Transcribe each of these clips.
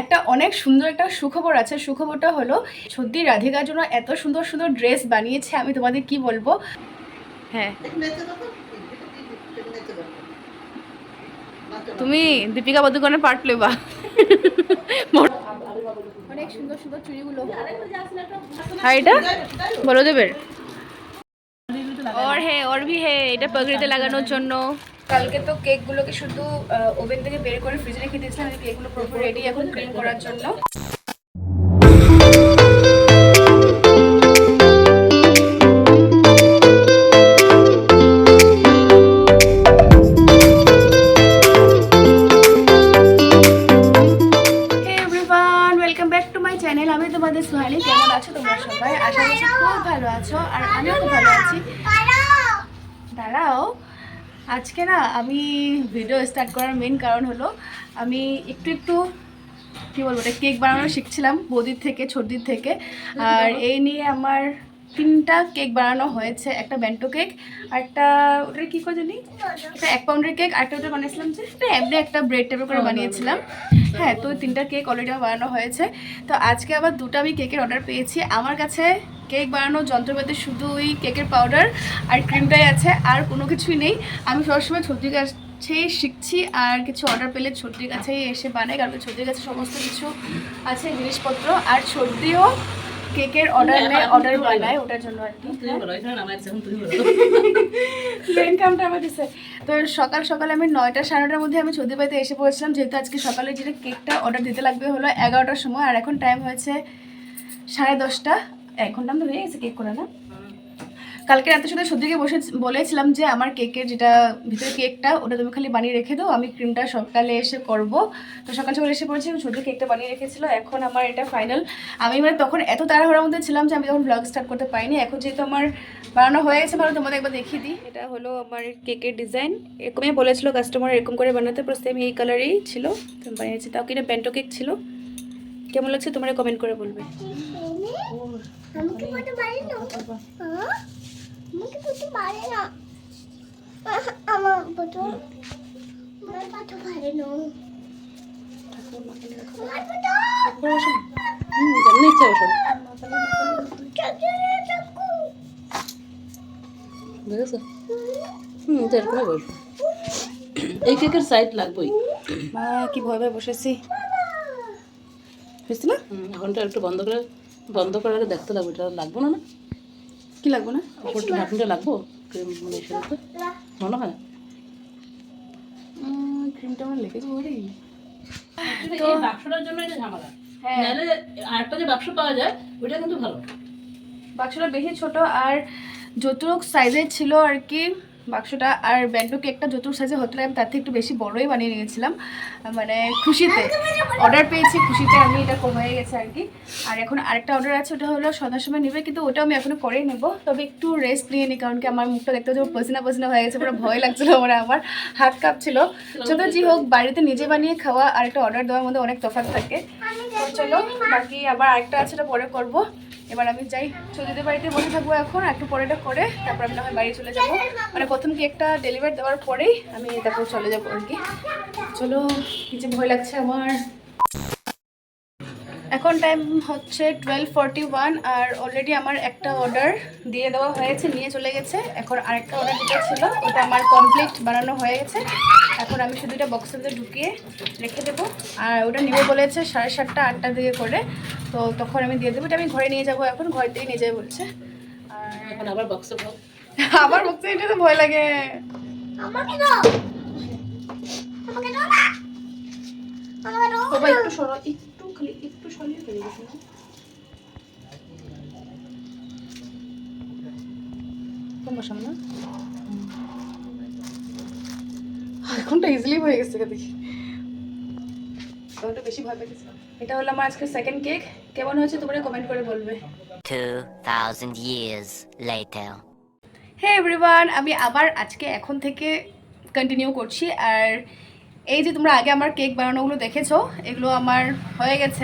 একটা অনেক সুন্দর একটা সুখবর আছে সুখবরটা হলো সত্যি রাধিকার জন্য এত সুন্দর সুন্দর ড্রেস বানিয়েছে আমি তোমাদের কি বলবো হ্যাঁ তুমি দীপিকা পাদুকোনের পার্ট প্লে বা অনেক সুন্দর সুন্দর চুড়িগুলো আর এটা বলো দেবের और है और भी है এটা পাগড়িতে লাগানোর জন্য কালকে তো কেক গুলোকে শুধু ওভেন থেকে বের করে ফ্রিজে রেখে দিয়েছিলাম কেকগুলো পুরোপুরি রেডি এখন ক্রিম করার জন্য। স্টার্ট করার মেন কারণ হলো আমি একটু একটু, কী বলব, এটা কেক বানানো শিখছিলাম, বৌদির থেকে, ছোটদির থেকে। আর এই নিয়ে আমার তিনটা কেক বানানো হয়েছে, একটা ব্যান্টো কেক আর একটা ওটা কী করে জানি? একটা এক পাউন্ডের কেক আর একটা ওটা বানিয়েছিলাম যে, এটা এমনি একটা ব্রেড টাইপের করে বানিয়েছিলাম। হ্যাঁ তো তিনটা কেক অলরেডি আমার বানানো হয়েছে। তো আজকে আবার দুটো আমি কেকের অর্ডার পেয়েছি। আমার কাছে কেক বানানোর যন্ত্রপাতি শুধু ওই কেকের পাউডার আর ক্রিমটাই আছে, আর কোনো কিছুই নেই। আমি সবসময় ছত্রির কাছেই শিখছি আর কিছু অর্ডার পেলে ছত্রির কাছেই এসে বানাই কারণ ছত্রির কাছে সমস্ত কিছু আছে জিনিসপত্র। আর ছত্রিও কেকের অর্ডার নেয় অর্ডার বানায় ওটার জন্য আর কি। মেন কামটা আমার দিছে তো সকাল সকাল আমি নয়টা সাড়ে নটার মধ্যে আমি চৌধুরী বাড়িতে এসে পড়েছিলাম যেহেতু আজকে সকালে যেটা কেকটা অর্ডার দিতে লাগবে হলো এগারোটার সময় আর এখন টাইম হয়েছে সাড়ে দশটা। এক ঘণ্টা তো হয়ে গেছে কেক করে না? কালকে রাতে সাথে সত্যিকে বসে বলেছিলাম যে আমার কেকের যেটা ভিতরে কেকটা ওটা তুমি খালি বানিয়ে রেখে দাও আমি ক্রিমটা সকালে এসে করব। তো সকাল সকাল এসে পড়েছি ছোটো কেকটা বানিয়ে রেখেছিল। এখন আমার এটা ফাইনাল আমি মানে তখন এত তাড়াহুড়ার মধ্যে ছিলাম যে আমি তখন ব্লগ স্টার্ট করতে পারিনি। এখন যেহেতু আমার বানানো হয়ে গেছে ভালো তোমাদের একবার দেখিয়ে দিই। এটা হলো আমার কেকের ডিজাইন এরকমই বলেছিল কাস্টমার এরকম করে বানাতে পুরো সেম এই কালারেই ছিল। তো বানিয়েছি। তাও কিনা ব্যান্টো কেক ছিল। কেমন লাগছে তোমরা কমেন্ট করে বলবে। আমাকে বলতে পারি না। আমার বলতে আমার পারে না। এই কেকের সাইড লাগবেই। মা কি ভয় ভয় বসেছি। বুঝতে না? এখনটা একটু বন্ধ করে বন্ধ করে দেখতে লাগবে এটা লাগবো না না? কি লাগবে না? ওপরটা ঢাকনটা লাগবো? ক্রিম মানে সেটা মনে হয়? ক্রিমটা আমার লেগেছে। ওরে তো বাক্সটার জন্য এটা ঝামেলা। হ্যাঁ। নাহলে আরেকটা যে বাক্স পাওয়া যায় ওইটা কিন্তু ভালো। বাক্সটা বেশি ছোট আর যতটুক সাইজের ছিল আর কি বাক্সটা আর ব্যান্ডো কেকটা যতটুক সাইজে হতে আমি তার থেকে একটু বেশি বড়ই বানিয়ে নিয়েছিলাম মানে খুশিতে। অর্ডার পেয়েছি, খুশিতে আমি এটা কম হয়ে গেছে আর কি। আর এখন আরেকটা অর্ডার আছে, ওটা হলো সন্ধ্যার সময় নেবে, কিন্তু ওটা আমি এখনও করেই নেব। তবে একটু রেস্ট নিয়ে নিই কারণ কি আমার মুখটা দেখতে হচ্ছে পসিনা পসিনা হয়ে গেছে, পুরো ভয় লাগছিল মানে আমার হাত কাঁপছিল। চলো যে হোক, বাড়িতে নিজে বানিয়ে খাওয়া আর একটা অর্ডার দেওয়ার মধ্যে অনেক তফাৎ থাকে। চলো, বাকি আবার আরেকটা আছে, ওটা পরে করব। এবার আমি যাই সৌদিদের বাড়িতে বসে থাকব এখন, একটু পরেটা করে, তারপর আমি না হয় বাড়ি চলে যাব। মানে প্রথম কেকটা ডেলিভারি দেওয়ার পরেই আমি তারপর চলে যাব আর কি। চলো কিছু ভয় লাগছে আমার। এখন টাইম হচ্ছে টুয়েলভ ফর্টি ওয়ান আর অলরেডি আমার একটা অর্ডার দিয়ে দেওয়া হয়েছে নিয়ে চলে গেছে। এখন আরেকটা অর্ডার দিতে ছিল ওটা আমার কমপ্লিট বানানো হয়ে গেছে। এখন আমি শুধু এটা বক্সের মধ্যে ঢুকিয়ে রেখে দেবো। আর ওটা নিবে বলেছে সাড়ে সাতটা আটটার দিকে করে। তো তখন আমি দিয়ে দেবো। এটা আমি ঘরে নিয়ে যাব এখন ঘর থেকে নিয়ে যাবে বলছে। আর এখন আবার বক্সে আমার বক্সে এটা তো ভয় লাগে। আমাকে দাও। আমাকে দাও না। আমাকে দাও। একটু সরো। একটু খালি একটু সরিয়ে ফেলে গেছে না? ইজিলি হয়ে গেছে দেখি। ওটা বেশি ভয় পেয়েছে এটা হলো আমার আজকে সেকেন্ড কেক কেমন হয়েছে তোমরা কমেন্ট করে বলবে। 2,000 years later. হে এভরিওয়ান আমি আবার আজকে এখন থেকে কন্টিনিউ করছি। আর এই যে তোমরা আগে আমার কেক বানানোগুলো দেখেছ, এগুলো আমার হয়ে গেছে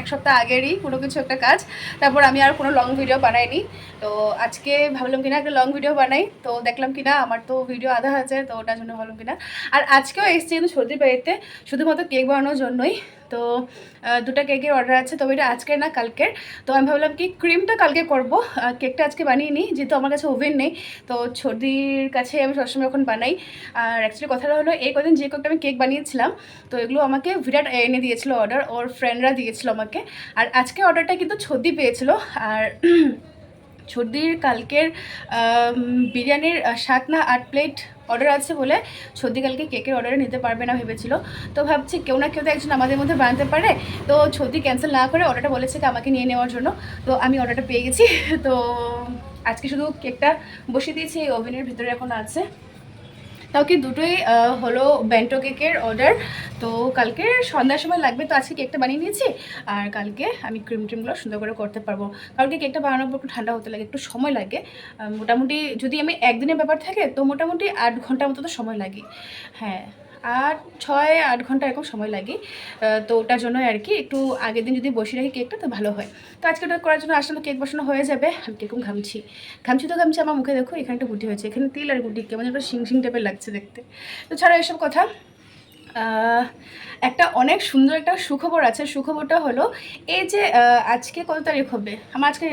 এক সপ্তাহ আগেরই কোনো কিছু একটা কাজ। তারপর আমি আর কোনো লং ভিডিও বানাইনি। তো আজকে ভাবলাম কিনা একটা লং ভিডিও বানাই। তো দেখলাম কিনা, আমার তো ভিডিও আধা আছে তো ওটার জন্য ভাবলাম কিনা। আর আজকেও এসছি কিন্তু সর্দির বাড়িতে শুধুমাত্র কেক বানানোর জন্যই। তো দুটো কেকের অর্ডার আছে, তবে এটা আজকের না, কালকের। তো আমি ভাবলাম কি ক্রিমটা কালকে করব। কেকটা আজকে বানিয়ে নিই, যেহেতু আমার কাছে ওভেন নেই, তো ছর্দির কাছে আমি সবসময় এখন বানাই। আর অ্যাকচুয়ালি কথাটা হলো, এই কদিন যে কয়েকটা আমি কেক বানিয়েছিলাম, তো এগুলো আমাকে বিরাট এনে দিয়েছিল অর্ডার ওর ফ্রেন্ডরা দিয়েছিল আমাকে। আর আজকে অর্ডারটা কিন্তু ছর্দি পেয়েছিল, আর ছর্দির কালকের বিরিয়ানির সাত না আট প্লেট অর্ডার আছে বলে সর্দি কালকে কেকের অর্ডারে নিতে পারবে না ভেবেছিল। তো ভাবছি কেউ না কেউ তো একজন আমাদের মধ্যে বানাতে পারে। তো সর্দি ক্যান্সেল না করে অর্ডারটা বলেছে কি আমাকে নিয়ে নেওয়ার জন্য। তো আমি অর্ডারটা পেয়ে গেছি। তো আজকে শুধু কেকটা বসিয়ে দিয়েছি, এই ওভেনের ভিতরে এখন আছে। তাও কি দুটোই হলো ব্যান্টো কেকের অর্ডার তো কালকে সন্ধ্যার সময় লাগবে, তো আজকে কেকটা বানিয়ে নিয়েছি। আর কালকে আমি ক্রিম ট্রিমগুলো সুন্দর করে করতে পারব। কারণ কি কেকটা বানানোর পর একটু ঠান্ডা হতে লাগে, একটু সময় লাগে। মোটামুটি যদি আমি একদিনের ব্যাপার থাকে, তো মোটামুটি আট ঘণ্টার মতো তো সময় লাগে। হ্যাঁ। আট, ছয়, আট ঘণ্টা এরকম সময় লাগে। তো ওটার জন্য আর কি একটু আগের দিন যদি বসে রাখি কেকটা, তো ভালো হয়। তো আজকে ওটা করার জন্য আসলে কেক বসানো হয়ে যাবে। আমি কীরকম ঘামছি। ঘামছি তো ঘামছি, আমার মুখে দেখো এখানে একটা গুটি হয়েছে। এখানে তিল আর গুটি, কেমন একটা শিং শিং টাইপের লাগছে দেখতে। তো ছাড়া এসব কথা। একটা অনেক সুন্দর একটা সুখবর আছে। সুখবরটা হলো, এই যে আজকে কত তারিখ হবে? আমার আজকে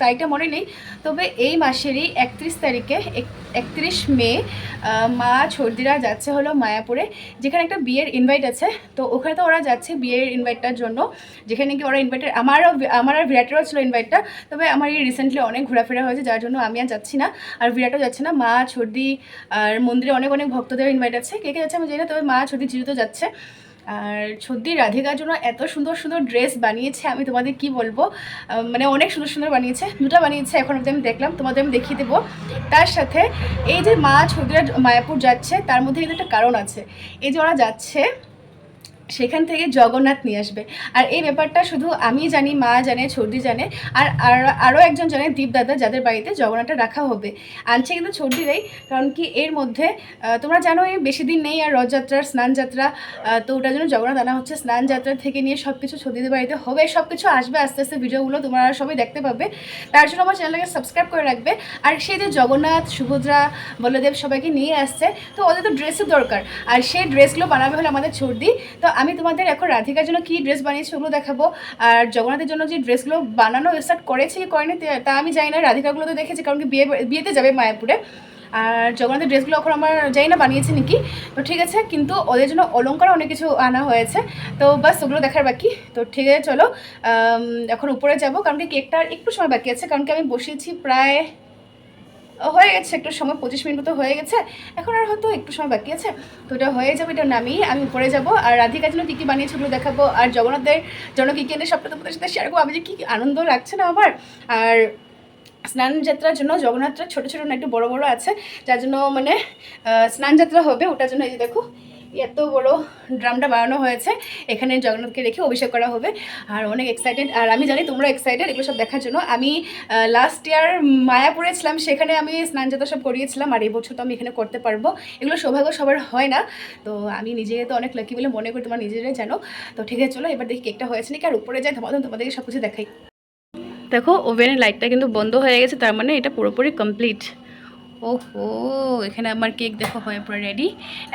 তারিখটা মনে নেই, তবে এই মাসেরই একত্রিশ তারিখে একত্রিশ মে মা ছর্দিরা যাচ্ছে হলো মায়াপুরে, যেখানে একটা বিয়ের ইনভাইট আছে। তো ওখানে তো ওরা যাচ্ছে বিয়ের ইনভাইটটার জন্য, যেখানে কি ওরা ইনভাইটের আমারও আমার আর বিরাটেরও ছিল ইনভাইটটা তবে আমার এই রিসেন্টলি অনেক ঘোরাফেরা হয়েছে, যার জন্য আমি আর যাচ্ছি না। আর বিরাটও যাচ্ছে না, মা, ছর্দি আর মন্দিরে অনেক অনেক ভক্তদের ইনভাইট আছে। কে কে যাচ্ছে আমি জানি না, তবে মা জিজু তো যাচ্ছে। আর সত্যি রাধিকার জন্য এত সুন্দর সুন্দর ড্রেস বানিয়েছে, আমি তোমাদের কি বলব? মানে অনেক সুন্দর সুন্দর বানিয়েছে, দুটা বানিয়েছে, এখন অব্দি আমি দেখলাম, তোমাদের আমি দেখিয়ে দেবো। তার সাথে এই যে মা ছবিরা মায়াপুর যাচ্ছে, তার মধ্যে কিন্তু একটা কারণ আছে। এই যে ওরা যাচ্ছে সেখান থেকে জগন্নাথ নিয়ে আসবে। আর এই ব্যাপারটা শুধু আমি জানি, মা জানে, ছর্দি জানে, আর আর- আরও একজন জানে, দীপদাদা, যাদের বাড়িতে জগন্নাথটা রাখা হবে। আনছে কিন্তু ছর্দিরাই, কারণ কি এর মধ্যে তোমরা জানো এই বেশি দিন নেই আর রথযাত্রার স্নানযাত্রা তো ওটার জন্য জগন্নাথ আনা হচ্ছে। স্নানযাত্রা থেকে নিয়ে সব কিছু ছর্দিদের বাড়িতে হবে। সব কিছু আসবে আস্তে আস্তে, ভিডিওগুলো তোমরা সবাই দেখতে পাবে। তার জন্য আমার চ্যানেলটাকে সাবস্ক্রাইব করে রাখবে। আর সেই যে জগন্নাথ, সুভদ্রা, বলদেব সবাইকে নিয়ে আসছে, তো ওদের তো ড্রেসের দরকার। আর সেই ড্রেসগুলো বানাবে হলো আমাদের ছর্দি। তো আমি তোমাদের এখন রাধিকার জন্য কী ড্রেস বানিয়েছি ওগুলো দেখাবো। আর জগন্নাথের জন্য যে ড্রেসগুলো বানানো স্টার্ট করেছে কি করেনি, তা আমি জানি না। রাধিকাগুলো তো দেখেছি, কারণ কি বিয়ে বিয়েতে যাবে মায়াপুরে। আর জগন্নাথের ড্রেসগুলো এখন আমার জানি না বানিয়েছে নাকি। তো ঠিক আছে, কিন্তু ওদের জন্য অলঙ্কার অনেক কিছু আনা হয়েছে। তো বাস ওগুলো দেখার বাকি। তো ঠিক আছে, চলো। এখন উপরে যাব, কারণ কি কেকটার একটু সময় বাকি আছে। কারণ কি আমি বসিয়েছি প্রায় হয়ে গেছে, একটু সময়, পঁচিশ মিনিট মতো হয়ে গেছে। এখন আর হয়তো একটু সময় বাকি আছে। তো ওটা হয়ে যাবে, এটা নামিয়ে আমি উপরে যাব। আর রাধিকার জন্য কী কী বানিয়েছে ওগুলো দেখাবো। আর জগন্নাথের জন্য কী কী এনে সবটা তোমাদের সাথে শেয়ার করব। আমি যে কী কী আনন্দ লাগছে না আমার। আর স্নান যাত্রার জন্য জগন্নাথটা ছোটো ছোটো না, একটু বড় বড় আছে। যার জন্য মানে স্নান যাত্রা হবে, ওটার জন্য এই দেখো এত বড় ড্রামটা বানানো হয়েছে, এখানে জগন্নাথকে রেখে অভিষেক করা হবে। আর অনেক এক্সাইটেড আর আমি জানি তোমরা এক্সাইটেড এগুলো সব দেখার জন্য। আমি লাস্ট ইয়ার মায়াপুরে ছিলাম, সেখানে আমি স্নান যাত্রা সব করিয়েছিলাম, আর এই বছর তো আমি এখানে করতে পারব। এগুলো সৌভাগ্য সবার হয় না। তো আমি নিজে তো অনেক লাকি বলে মনে করি, তোমরা নিজেরাই জানো। তো ঠিক আছে, চলো এবার দেখি কেকটা হয়েছে নাকি। আর উপরে যাই, তোমাদের, তোমাদেরকে সব কিছু দেখাই। দেখো ওভেনের লাইটটা কিন্তু বন্ধ হয়ে গেছে, তার মানে এটা পুরোপুরি কমপ্লিট ওহো, এখানে আমার কেক দেখো হয়ে পুরো রেডি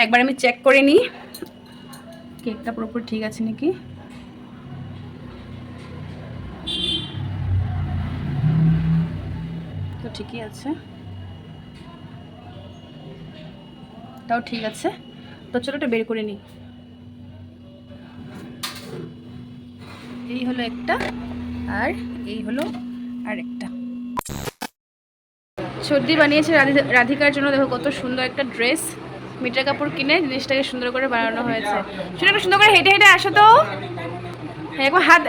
একবার আমি চেক করে নিই। কেকটা পুরোপুরি ঠিক আছে নাকি? তো ঠিকই আছে। তাও ঠিক আছে। তো চলো এটা বের করে নিই। এই হলো একটা আর এই হলো আরেকটা। সর্দি বানিয়েছে রাধি- রাধিকার জন্য। দেখো কত সুন্দর একটা ড্রেস মিটার কাপড় কিনে জিনিসটাকে সুন্দর করে বানানো হয়েছে। একটু সুন্দর করে হেঁটে হেঁটে আসো তো। হ্যাঁ একবার হাত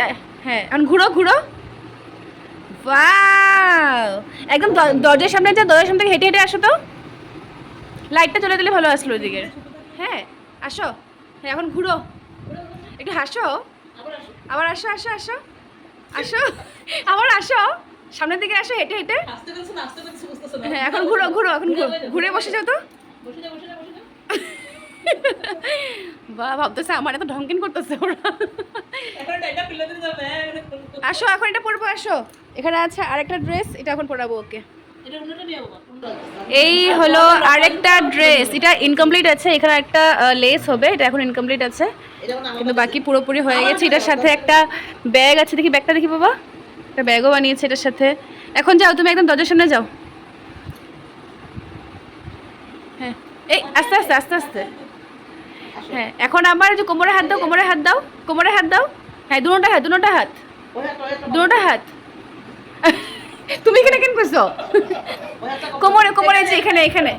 হ্যাঁ এখন ঘুরো ঘুরো! একদম দরজার সামনে যা, দরজার সামনে হেঁটে হেঁটে আসো তো। লাইটটা চলে দিলে ভালো আসলো ওইদিকে। হ্যাঁ আসো। হ্যাঁ এখন ঘুরো। একটু হাসো। আবার আসো আসো আসো। আসো। আবার আসো। সামনের দিকে আসো, হেঁটে হেঁটে। হ্যাঁ এখন ঘুরো ঘুরো এখন ঘুরো। ঘুরে বসে যাও তো। বা ভাবতেছে আমার এত ঢঙ্কিন করতেছে ওরা। আসো এখন এটা পরবো আসো। এখানে আছে আরেকটা ড্রেস এটা এখন পরাবো ওকে। এই হলো আরেকটা ড্রেস এটা ইনকমপ্লিট আছে। এখানে একটা লেস হবে এটা এখন ইনকমপ্লিট আছে। কিন্তু বাকি পুরোপুরি হয়ে গেছে। এটার সাথে একটা ব্যাগ আছে দেখি ব্যাগটা দেখি বাবা। একটা ব্যাগও বানিয়েছে এটার সাথে। এখন যাও তুমি একদম দরজার সামনে যাও। এই, আস্তে আস্তে আস্তে আস্তে। হ্যাঁ এখন আবার যে কোমরে হাত দাও, কোমরে হাত দাও, কোমরে হাত দাও। হ্যাঁ দুটা হাত দুটা হাত। দুটা হাত। তুমি এখানে কেন করছ? কোমরে কোমরে যে এখানে এখানে।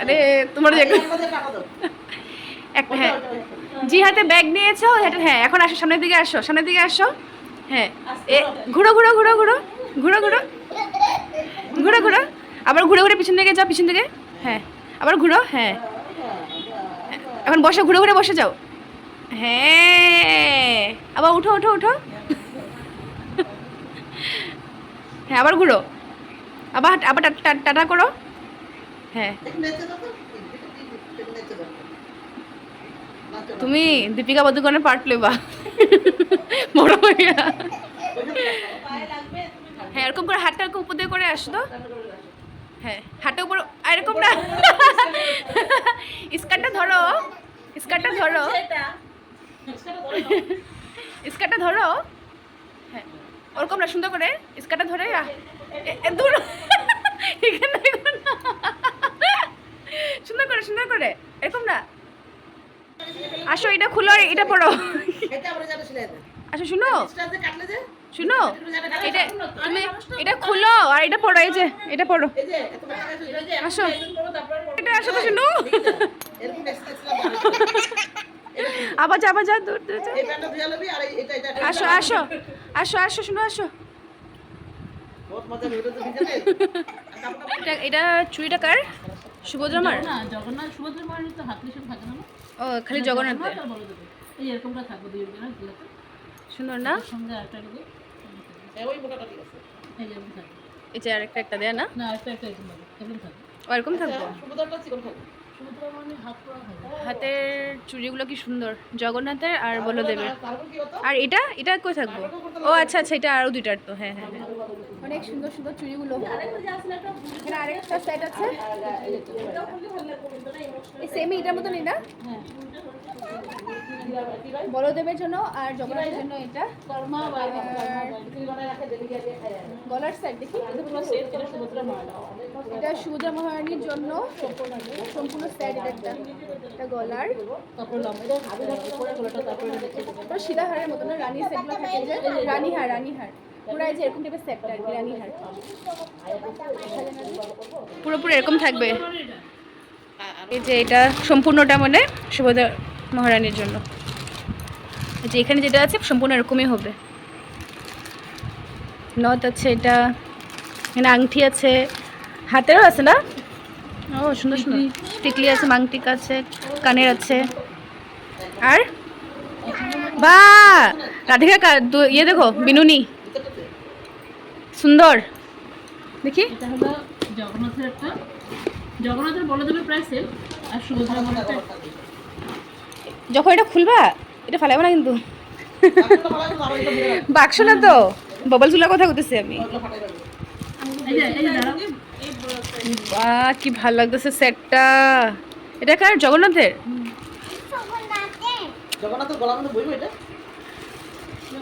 আরে, তোমার একটা হ্যাঁ। জি হাতে ব্যাগ নিয়েছো হ্যাঁ এখন আসো, সামনের দিকে আসো, সামনের দিকে আসো। হ্যাঁ ঘুরো ঘুরো ঘুরো ঘুরো ঘুরো ঘুরো। আবার ঘুরে ঘুরে পিছন দিকে যাও, পিছন দিকে। হ্যাঁ। আবার ঘুরো? হ্যাঁ। এখন বসো, ঘুরে ঘুরে বসে যাও। হ্যাঁ। আবার উঠো উঠো উঠো। হ্যাঁ আবার ঘুরো। আবার আবার টাটা করো। হ্যাঁ। তুমি দীপিকা পাদুকোনের পার্ট লেবা। বড় হ্যাঁ এরকম করে হাতটা উপর দিয়ে করে আসো তো হ্যাঁ হাতটা উপর এরকম না। স্কার্টটা ধরো স্কার্টটা ধরো। স্কার্টটা ধরো। হ্যাঁ ওরকম না সুন্দর করে। স্কার্টটা ধরে দূর। এখানে সুন্দর করে সুন্দর করে। এরকম না। আসো এটা খুলো আর এটা পড়ো আসো শুনো। শুনো এটা তুমি এটা খুলো আর এটা পড়ো এই যে এটা পড়ো। আসো। এটা আসো তো শুনো। আবার যা আবার যা দূর দূর। আসো আসো আসো আসো শুনো আসো। এটা এটা চুড়িটা কার? সুভদ্রমার? ও খালি জগন্নাথ সুন্দর না। সঙ্গে এটা চেয়ার একটা একটা দেয় না? ওরকম থাকব। হাতের চুড়িগুলো কি সুন্দর। জগন্নাথের আর বলো দেবে আর এটা? এটা কই থাকব? ও আচ্ছা আচ্ছা এটা আরও দুইটার তো হ্যাঁ হ্যাঁ, হ্যাঁ। অনেক সুন্দর সুন্দর চুড়িগুলো। আরেকটা সেট আছে। সেমি এটার মতনই না? বলদেবের জন্য আর জগন্নাথের জন্য এটা। কর্মা বা গলার সেট দেখি। এটা সুভদ্রা মহারানীর জন্য সম্পূর্ণ সেট এটা একটা এটা গলার। তারপর লম্বা এটা পরে গলাটা তারপরে দেখে দেবে পুরো সিধাহারের মতো না রানী সেটগুলো থাকে যে রানীহার রানীহার। পুরো যে এরকম টাইপের আর কি রানীহার। পুরোপুরি এরকম থাকবে। এই যে এটা সম্পূর্ণটা মানে সুভদ্রা মহারানীর জন্য। যে এখানে যেটা আছে সম্পূর্ণ এরকমই হবে। নথ আছে এটা এখানে আংটি আছে হাতেরও আছে না? ও সুন্দর সুন্দর। টিকলি আছে মাংটিক আছে কানের আছে। আর? বা রাধিকা ইয়ে দেখো বিনুনি। সুন্দর। দেখি। জগন্নাথের একটা জগন্নাথের বলদেবের প্রায় সেম আর সুভদ্রা যখন এটা খুলবা এটা ফেলাবো না কিন্তু। বাক্স না তো। ববল চুলার কথা বলতেছি আমি। কি ভালো লাগতেছে সেটটা এটা কার? জগন্নাথের? জগন্নাথ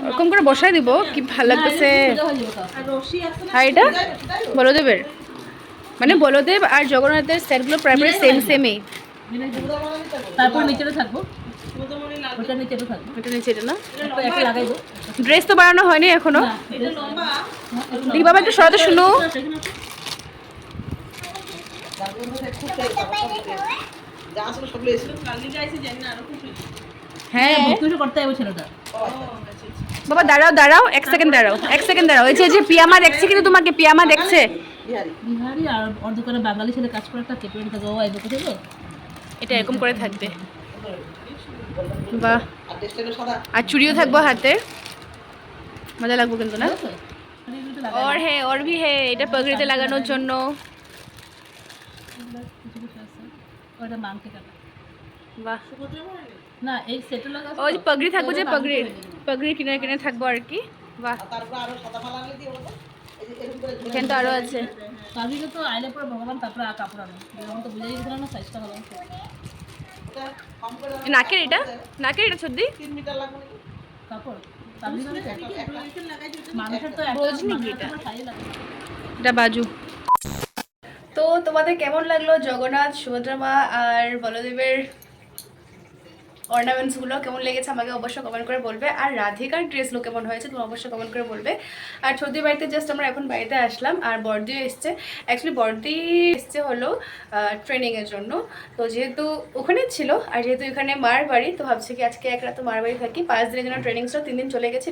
ওরকম করে বসাই দিব, কি ভালো লাগতেছে। আর এটা? বলদেবের। মানে বলদেব আর জগন্নাথের সেটগুলো প্রাইমারি সেম সেমই তারপর নিচেটা থাকব। ড্রেস তো বানানো হয়নি এখনও। এটা দেখি বাবা একটু সরাতে শুনো। হ্যাঁ ছেলেটা। বাবা দাঁড়াও দাঁড়াও এক সেকেন্ড দাঁড়াও এক সেকেন্ড দাঁড়াও। এই যে পিয়ামা দেখছে কিন্তু তোমাকে পিয়ামা দেখছে। বিহারি। আর অর্ধকারে বাঙালি ছেলে কাজ করে একটা কেটে থাকে। ও? এটা এরকম করে থাকবে। বাহ আর চুড়িও থাকব হাতে। মজা লাগবে কিন্তু না? ওর হে ওর ভি হে এটা পাগড়িতে লাগানোর জন্য। ওই পাগড়ি থাকব যে পাগড়ি পাগড়ি কিনে কিনে থাকব আর কি। বাহ। এখানটা আরও আছে। নাকের এটা? নাকের এটা সর্দি এটা বাজু। তো তোমাদের কেমন লাগল জগন্নাথ, সুভদ্রা মা আর বলদেবের অর্নামেন্টসগুলো কেমন লেগেছে আমাকে অবশ্যই কমেন্ট করে বলবে। আর রাধিকার ড্রেসগুলো কেমন হয়েছে তুমি অবশ্যই কমেন্ট করে বলবে। আর সর্দি বাড়িতে জাস্ট আমরা এখন বাড়িতে আসলাম, আর বর্দিও এসছে। অ্যাকচুয়ালি বর্দি এসছে হলো ট্রেনিংয়ের জন্য। তো যেহেতু ওখানে ছিল, আর যেহেতু এখানে মার বাড়ি, তো ভাবছি কি আজকে এক রাত মার বাড়ি থাকি। পাঁচ দিনের জন্য ট্রেনিং তিন দিন চলে গেছে।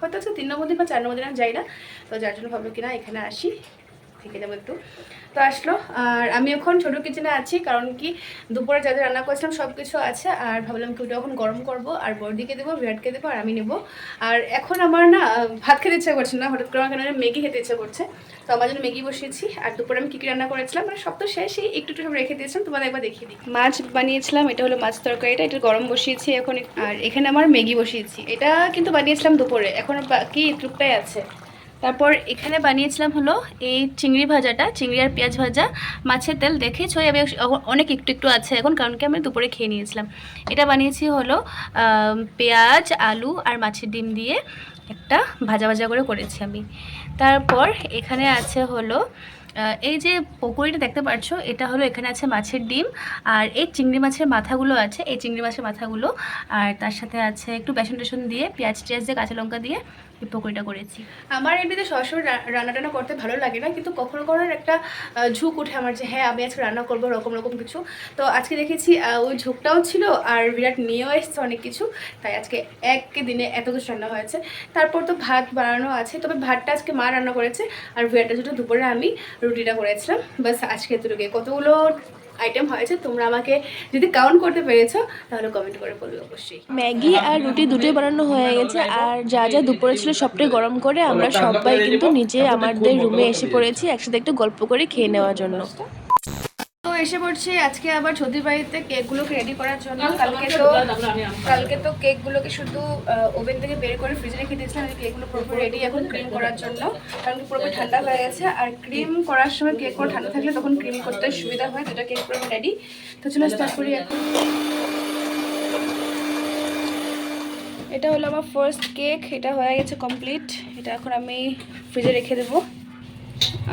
হয়তো আজকে তিন নম্বর দিন বা চার নম্বর দিন আমি যাই না। তো যার জন্য ভাবলো কিনা এখানে আসি। থেকে যাব একটু। তো আসলো, আর আমি এখন ছোটো কিচেনে আছি, কারণ কি দুপুরে যা যা রান্না করেছিলাম সব কিছু আছে, আর ভাবলাম কি ওটা এখন গরম করব, আর বর্দিকে দেবো, বিরাটকে দেবো, আর আমি নেব। আর এখন আমার না, ভাত খেতে ইচ্ছা করছে না, হঠাৎ করে আমার কেন ম্যাগি খেতে ইচ্ছা করছে। তো আমার জন্য ম্যাগি বসিয়েছি, আর দুপুরে আমি কী কী রান্না করেছিলাম মানে সব তো শেষই, একটু একটু সব রেখে দিয়েছিলাম, তোমাদের একবার দেখিয়ে দিই। মাছ বানিয়েছিলাম, এটা হলো মাছ তরকারিটা, এটা গরম বসিয়েছি এখন, আর এখানে আমার ম্যাগি বসিয়েছি। এটা কিন্তু বানিয়েছিলাম দুপুরে, এখন বাকি টুকটাই আছে। তারপর এখানে বানিয়েছিলাম হলো এই চিংড়ি ভাজাটা, চিংড়ি আর পেঁয়াজ ভাজা, মাছের তেল দেখে ছই আমি অনেক একটু একটু আছে এখন, কারণ কি আমি দুপুরে খেয়ে নিয়েছিলাম। এটা বানিয়েছি হলো পেঁয়াজ, আলু আর মাছের ডিম দিয়ে একটা ভাজা ভাজা করে করেছি আমি। তারপর এখানে আছে হলো এই যে পকোড়িটা দেখতে পাচ্ছ এটা হলো এখানে আছে মাছের ডিম, আর এই চিংড়ি মাছের মাথাগুলো আছে, এই চিংড়ি মাছের মাথাগুলো, আর তার সাথে আছে একটু বেসন টেসন দিয়ে পেঁয়াজ টিয়াজ দিয়ে কাঁচা লঙ্কা দিয়ে পকোড়িটা করেছি। আমার এমনিতে সবসময় রান্না টান্না করতে ভালো লাগে না, কিন্তু কখনো কখনো একটা ঝুঁক উঠে আমার যে হ্যাঁ আমি আজকে রান্না করব রকম রকম কিছু। তো আজকে দেখেছি ওই ঝুঁকটাও ছিল আর বিরাট নিয়েও এসছে অনেক কিছু। তাই আজকে এক দিনে এত কিছু রান্না হয়েছে। তারপর তো ভাত বানানো আছে, তবে ভাতটা আজকে মা রান্না করেছে। আর বিরাটটা যেটা দুপুরে আমি রুটিটা করেছিলাম। বাস আজকে এতটুকু কতগুলো আইটেম হয়েছে, তোমরা আমাকে যদি কাউন্ট করতে পেরেছ, তাহলে কমেন্ট করে বলবে অবশ্যই। ম্যাগি আর রুটি দুটোই বানানো হয়ে গেছে, আর যা যা দুপুরে ছিল সবটাই গরম করে আমরা সবাই কিন্তু নিচে আমাদের রুমে এসে পড়েছি, একসাথে একটু গল্প করে খেয়ে নেওয়ার জন্য। তো এসে পড়ছি আজকে আবার ছদির বাড়িতে কেকগুলোকে রেডি করার জন্য। কালকে তো কালকে তো কেকগুলোকে শুধু ওভেন থেকে বের করে ফ্রিজে রেখে দিয়েছিলাম কেকগুলো পুরোপুরি রেডি এখন ক্রিম করার জন্য। কারণ পুরোপুরি ঠান্ডা হয়ে গেছে আর ক্রিম করার সময় কেকগুলো ঠান্ডা থাকলে তখন ক্রিম করতে সুবিধা হয় দুটো কেক পুরো রেডি তো চলো স্টার্ট করি এখন। এটা হলো আমার ফার্স্ট কেক এটা হয়ে গেছে কমপ্লিট এটা এখন আমি ফ্রিজে রেখে দেবো।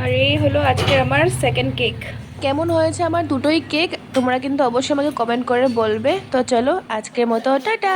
আর এই হলো আজকে আমার সেকেন্ড কেক কেমন হয়েছে আমার দুটোই কেক, তোমরা কিন্তু অবশ্যই আমাকে কমেন্ট করে বলবে। তো চলো, আজকের মতো, টাটা!